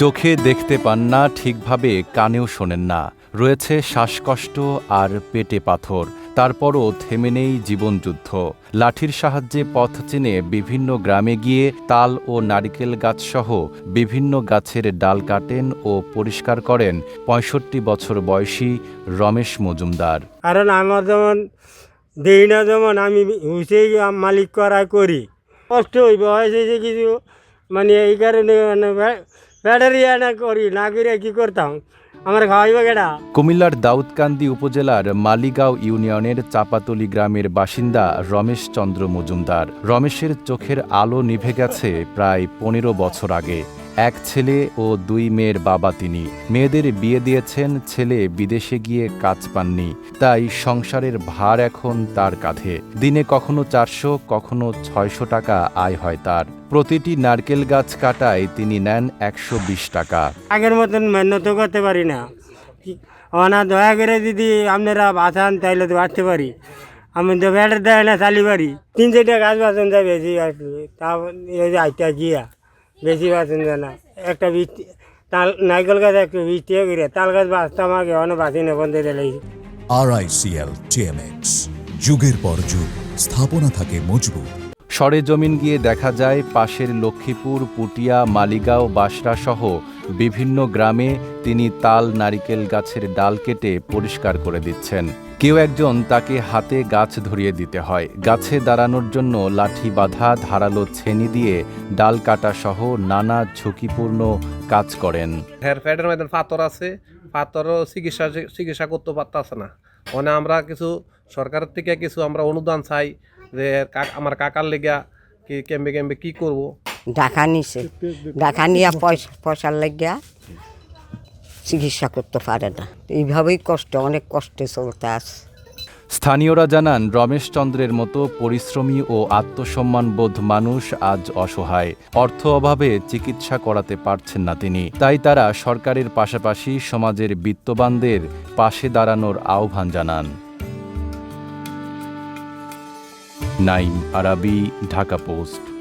চোখে দেখতে পান না, ঠিকভাবে কানেও শোনেন না। রয়েছে শ্বাসকষ্ট আর পেটে পাথর। তারপরও থেমে নেই জীবনযুদ্ধ। লাঠির সাহায্যে পথ চিনে বিভিন্ন গ্রামে গিয়ে তাল ও নারিকেল গাছসহ বিভিন্ন গাছের ডাল কাটেন ও পরিষ্কার করেন পঁয়ষট্টি বছর বয়সী রমেশ মজুমদার। কারণ আমার যেমন দেই না, যেমন আমি হুসেই মালিক করা করি। কষ্ট হইব, হয়েছে যে কিছু মানে এই কারণে মানে করতাম? আমার কুমিল্লার দাউদকান্দি উপজেলার মালিগাঁও ইউনিয়নের চাপাতলি গ্রামের বাসিন্দা রমেশ চন্দ্র মজুমদার। রমেশের চোখের আলো নিভে গেছে প্রায় পনেরো বছর আগে। এক ছেলে ও দুই মেয়ের বাবা তিনি। মেয়েদের বিয়ে দিয়েছেন, ছেলে বিদেশে গিয়ে কাজ পাননি, তাই সংসারের ভার এখন তার কাঁধে। দিনে কখনো চারশো, কখনো ছয়শো টাকা আয় হয় তার। প্রতিটি নারকেল গাছ কাটায় তিনি নেন একশো বিশ টাকা। আগের মতন মেহনত করতে পারি না। ওনা দয়া করে যদি আপনারা বাঁচান, তাইলে তো বাঁচতে পারি। আমি তো ব্যাটার দেয় না চালি পারি তিন চারটা গাছ বাঁচন আসলে তা আইটা গিয়া। বেশি বাঁচন না। একটা বীজ তাল নারকেল গাছ একটু বীজ দিয়ে করে তাল গাছ বাঁচতাম আগে অনেক বাঁচি না বন্ধ দিলে আরআইসিএল টিএমএক্স যুগের পর যুগ স্থাপনা থাকে মজবুত। সরেজমিন গিয়ে দেখা যায় পাশের লক্ষ্মীপুর পুটিয়া মালিগাঁও বাসরা সহ বিভিন্ন গ্রামে তিনি তাল নারিকেল গাছের ডাল কেটে পরিষ্কার করে দিচ্ছেন। কেউ একজন তাকে হাতে গাছ ধরিয়ে দিতে হয়। গাছে দাঁড়ানোর জন্য লাঠি বাঁধা ধারালো ছেনি দিয়ে ডাল কাটা সহ নানা ঝুঁকিপূর্ণ কাজ করেন। হের ফ্যাটের মধ্যে পাথর আছে পাথরও চিকিৎসা চিকিৎসা করতে পারতেছে না। মানে আমরা কিছু সরকারের থেকে কিছু আমরা অনুদান চাই যে কা- আমার কাকার লেগা কি কেমবে কেমবে কি করব। ডাকা নিছে। ডাকা নিয়ে পয়সা পয়সার লাগিয়া চিকিৎসা করতে পারে না। এইভাবেই কষ্ট, অনেক কষ্টে চলতে আছে। স্থানীয়রা জানান রমেশচন্দ্রের মতো পরিশ্রমী ও আত্মসম্মানবোধ মানুষ আজ অসহায়। অর্থ অভাবে চিকিৎসা করাতে পারছেন না তিনি। তাই তারা সরকারের পাশাপাশি সমাজের বিত্তবানদের পাশে দাঁড়ানোর আহ্বান জানান। নাইম আরাবি, ঢাকা পোস্ট।